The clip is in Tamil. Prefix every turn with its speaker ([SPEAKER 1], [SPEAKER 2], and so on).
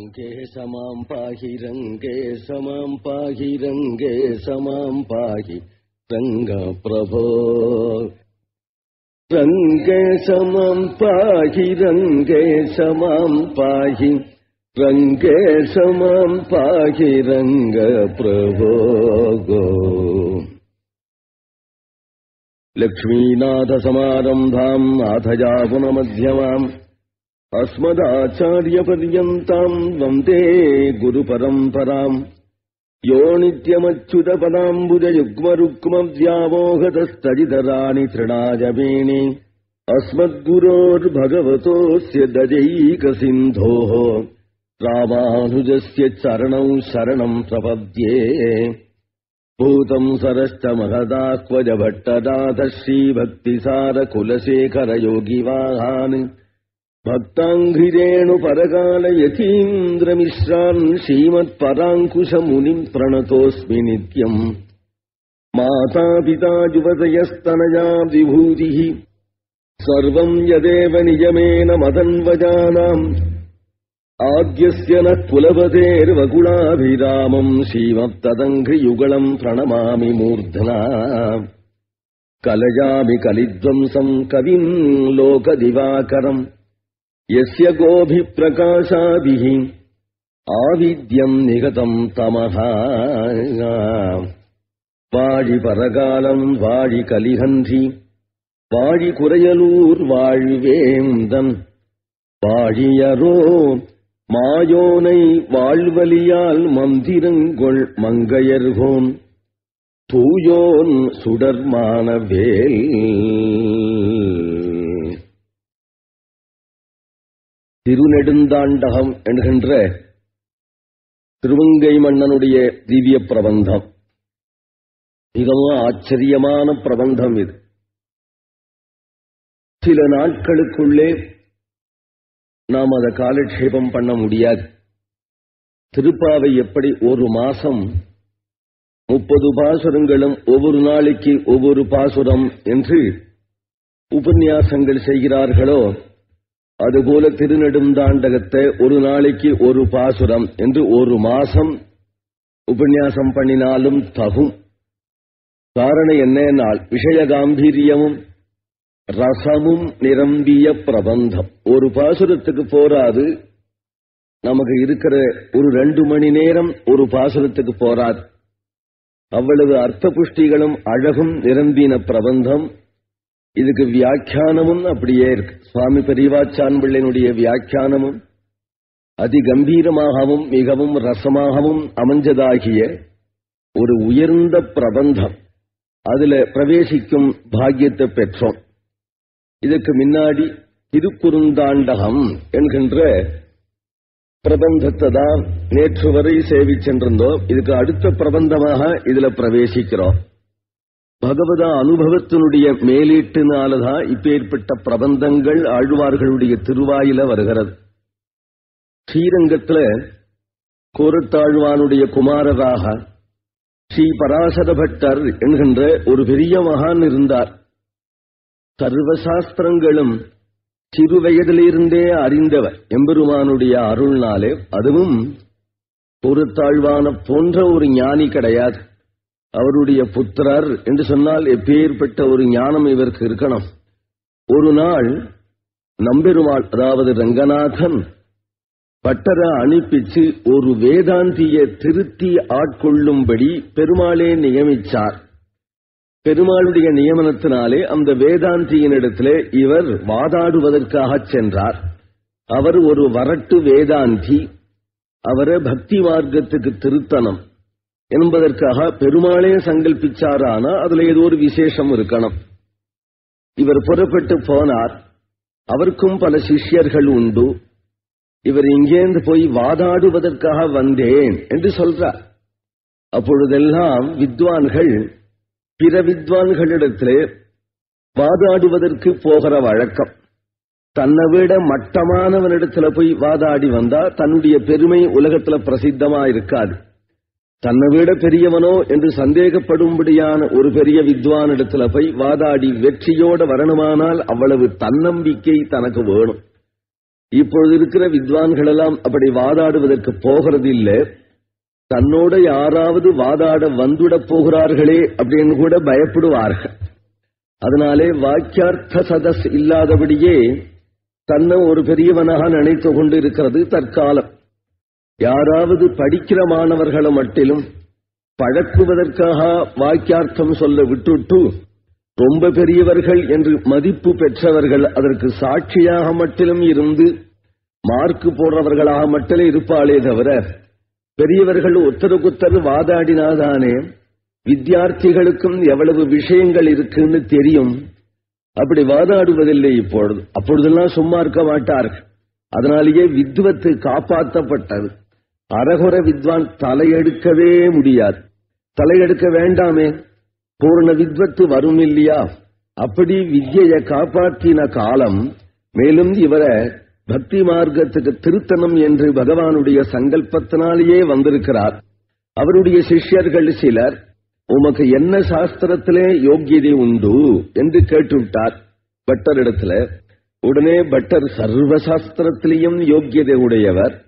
[SPEAKER 1] रङ्गे समां पाहि रङ्गे समां पाहि रङ्गे समां पाहि रङ्ग प्रभो रङ्गे समम् पाहि रङ्गे समां पाहि रङ्गे समाम् पाहि रङ्ग प्रभो गो। लक्ष्मीनाथसमारम्भाम् अथजा पुनमध्यमाम् अस्मदाचार्यपर्यन्ताम् वन्दे गुरुपरम्पराम्। यो नित्यमच्युतपदाम्बुजयुग्मरुक्मव्यामोहतस्तजितराणि तृणाजमेणि अस्मद्गुरोर्भगवतोऽस्य दजैकसिन्धोः रामानुजस्य चरणौ शरणम् प्रपद्ये। भूतम् सरश्च महदाह्वज भट्टनाथ श्रीभक्तिसारकुलशेखरयोगिवाहान् भक्ताङ्घ्रिरेणुपरकालयतीन्द्रमिश्रान् श्रीमत्पराङ्कुशमुनिम् प्रणतोऽस्मि नित्यम् मातापिता युवतयस्तनया विभूतिः सर्वम् यदेव नियमेन मदन्वजानाम् आद्यस्य नः कुलपतेर्वकुलाभिरामम् श्रीमत्तदङ्घ्रियुगलम् प्रणमामि मूर्धना कलयामि कलिध्वंसम् कविम् लोकदिवाकरम् यस्य गोभिप्रकाशाभिः आविद्यम् निगतम् तमः வாழிபரகாலம் வாழி கலிகன்றி வாழி குறையலூர் வாழ்வேந்தன் வாழியரோ மாயோனை வாழ்வலியால் மந்திரங்கொள் மங்கையர்கோன் தூயோன் சுடர்மானவேல் திருநெடுந்தாண்டகம் என்கின்ற திருவங்கை மன்னனுடைய திவ்ய பிரபந்தம். மிகவும் ஆச்சரியமான பிரபந்தம் இது. சில நாட்களுக்குள்ளே நாம் அதை காலட்சேபம் பண்ண முடியாது. திருப்பாவை எப்படி ஒரு மாசம் முப்பது பாசுரங்களும் ஒவ்வொரு நாளைக்கு ஒவ்வொரு பாசுரம் என்று உபன்யாசங்கள் செய்கிறார்களோ அதுபோல திருநெடுந்தாண்டகத்தை ஒரு நாளைக்கு ஒரு பாசுரம் என்று ஒரு மாசம் உபன்யாசம் பண்ணினாலும் தகும். காரணம் என்னென்னால் விஷய காம்பீரியமும் ரசமும் நிரம்பிய பிரபந்தம். ஒரு பாசுரத்துக்கு போராது. நமக்கு இருக்கிற ஒரு ரெண்டு மணி நேரம் ஒரு பாசுரத்துக்கு போராது. அவ்வளவு அர்த்த புஷ்டிகளும் அழகும் நிரம்பின பிரபந்தம். இதுக்கு வியாக்கியானமும் அப்படியே இருக்கு. சுவாமி பெரியவாச்சான்பிள்ளையினுடைய வியாக்கியானமும் அதிகம்பீரமாகவும் மிகவும் ரசமாகவும் அமைஞ்சதாகிய ஒரு உயர்ந்த பிரபந்தம். அதுல பிரவேசிக்கும் பாக்கியத்தை பெற்றோம். இதுக்கு முன்னாடி திருக்குறுந்தாண்டகம் என்கின்ற பிரபந்தத்தை தான் நேற்று வரை சேவிச்சென்றிருந்தோம் இதுக்கு அடுத்த பிரபந்தமாக இதுல பிரவேசிக்கிறோம். பகவத அனுபவத்தினுடைய மேலீட்டினாலதான் இப்பேற்பட்ட பிரபந்தங்கள் ஆழ்வார்களுடைய திருவாயில வருகிறது. ஸ்ரீரங்கத்துல கோரத்தாழ்வானுடைய குமாரராக ஸ்ரீ பராசர பட்டர் என்கின்ற ஒரு பெரிய மகான் இருந்தார். சர்வசாஸ்திரங்களும் சிறு வயதிலிருந்தே அறிந்தவர். எம்பெருமானுடைய அருள்னாலே அதுவும் பொறுத்தாழ்வான போன்ற ஒரு ஞானி கிடையாது. அவருடைய புத்திரர் என்று சொன்னால் எப்பேற்பட்ட ஒரு ஞானம் இவருக்கு இருக்கணும். ஒரு நாள் நம்பெருமாள் அதாவது ரங்கநாதன் பட்டரை அனுப்பிச்சு ஒரு வேதாந்திய திருத்தி ஆட்கொள்ளும்படி பெருமாளே நியமிச்சார். பெருமாளுடைய நியமனத்தினாலே அந்த வேதாந்தியினிடத்திலே இவர் வாதாடுவதற்காக சென்றார். அவர் ஒரு வரட்டு வேதாந்தி அவரை பக்தி மார்க்கத்துக்கு திருத்தனம் என்பதற்காக பெருமாளே சங்கல்பிச்சாரானா? அதுல ஏதோ ஒரு விசேஷம் இருக்கணும். இவர் புறப்பட்டு போனார். அவருக்கும் பல சிஷ்யர்கள் உண்டு. இவர் இங்கேந்து போய் வாதாடுவதற்காக வந்தேன் என்று சொல்றார். அப்பொழுதெல்லாம் வித்வான்கள் பிற வித்வான்களிடத்திலே வாதாடுவதற்கு போகிற வழக்கம். தன்னை விட மட்டமானவனிடத்துல போய் வாதாடி வந்தா தன்னுடைய பெருமை உலகத்துல பிரசித்தமா இருக்காது. தன்னை விட பெரியவனோ என்று சந்தேகப்படும்படியான ஒரு பெரிய வித்வான் இடத்துல போய் வாதாடி வெற்றியோட வரணுமானால் அவ்வளவு தன்னம்பிக்கை தனக்கு வேணும். இப்பொழுது இருக்கிற வித்வான்கள் எல்லாம் அப்படி வாதாடுவதற்கு போகிறது இல்லை தன்னோட யாராவது வாதாட வந்துடப் போகிறார்களே அப்படின்னு கூட பயப்படுவார்கள். அதனாலே வாக்கியார்த்த சதஸ் இல்லாதபடியே தன்னை ஒரு பெரியவனாக நினைத்து கொண்டு இருக்கிறது தற்காலம். யாராவது படிக்கிற மாணவர்களை மட்டிலும் பழக்குவதற்காக வாக்கியார்த்தம் சொல்ல விட்டுட்டு ரொம்ப பெரியவர்கள் என்று மதிப்பு பெற்றவர்கள் அதற்கு சாட்சியாக மட்டிலும் இருந்து மார்க் போடுறவர்களாக மட்டும் இருப்பாளே தவிர பெரியவர்கள் ஒத்தருக்குத்தர் வாதாடினாதானே? வித்தியார்த்திகளுக்கும் எவ்வளவு விஷயங்கள் இருக்குன்னு தெரியும். அப்படி வாதாடுவதில்லை இப்பொழுது. அப்பொழுதெல்லாம் சும்மா இருக்க மாட்டார்கள். அதனாலேயே வித்வத்து காப்பாற்றப்பட்டது அரகுர வித்வான் தலையெடுக்கவே முடியாது. தலையெடுக்க வேண்டாமே. பூர்ண வித்வத்து வரும் இல்லையா அப்படி வித்யை காப்பாற்றின காலம் மேலும் இவரை பக்தி மார்க்கத்துக்கு திருத்தனம் என்று பகவானுடைய சங்கல்பத்தினாலேயே வந்திருக்கிறார். அவருடைய சிஷ்யர்கள் சிலர் உமக்கு என்ன சாஸ்திரத்திலே யோக்கியதை உண்டு? என்று கேட்டுவிட்டார். பட்டரிடத்துல உடனே பட்டர் சர்வ சாஸ்திரத்திலையும் யோக்கியதை உடையவர்.